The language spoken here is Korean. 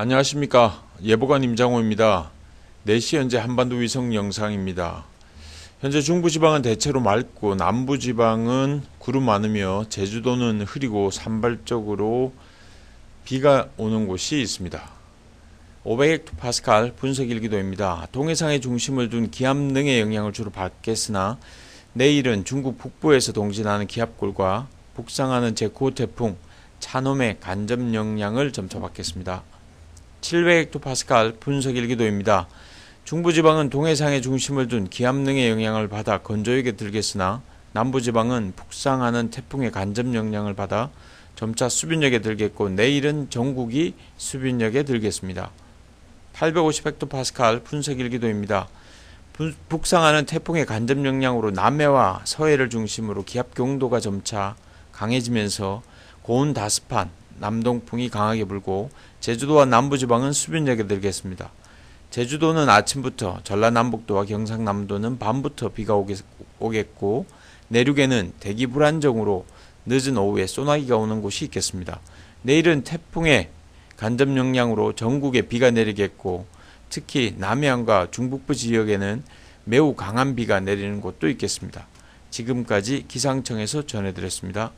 안녕하십니까 예보관 임장호입니다. 4시 현재 한반도 위성 영상입니다. 현재 중부지방은 대체로 맑고 남부지방은 구름 많으며 제주도는 흐리고 산발적으로 비가 오는 곳이 있습니다. 500헥토파스칼 분석 일기도입니다. 동해상의 중심을 둔 기압 등의 영향을 주로 받겠으나 내일은 중국 북부에서 동진하는 기압골과 북상하는 제9호 태풍 차놈의 간접 영향을 점쳐받겠습니다. 700헥토파스칼 분석 일기도입니다. 중부지방은 동해상의 중심을 둔 기압능의 영향을 받아 건조하게 들겠으나 남부지방은 북상하는 태풍의 간접 영향을 받아 점차 수변역에 들겠고 내일은 전국이 수변역에 들겠습니다. 850헥토파스칼 분석 일기도입니다. 북상하는 태풍의 간접 영향으로 남해와 서해를 중심으로 기압 경도가 점차 강해지면서 고온 다습한 남동풍이 강하게 불고 제주도와 남부지방은 수변역에 들겠습니다. 제주도는 아침부터 전라남북도와 경상남도는 밤부터 비가 오겠고 내륙에는 대기 불안정으로 늦은 오후에 소나기가 오는 곳이 있겠습니다. 내일은 태풍의 간접 영향으로 전국에 비가 내리겠고 특히 남해안과 중북부 지역에는 매우 강한 비가 내리는 곳도 있겠습니다. 지금까지 기상청에서 전해드렸습니다.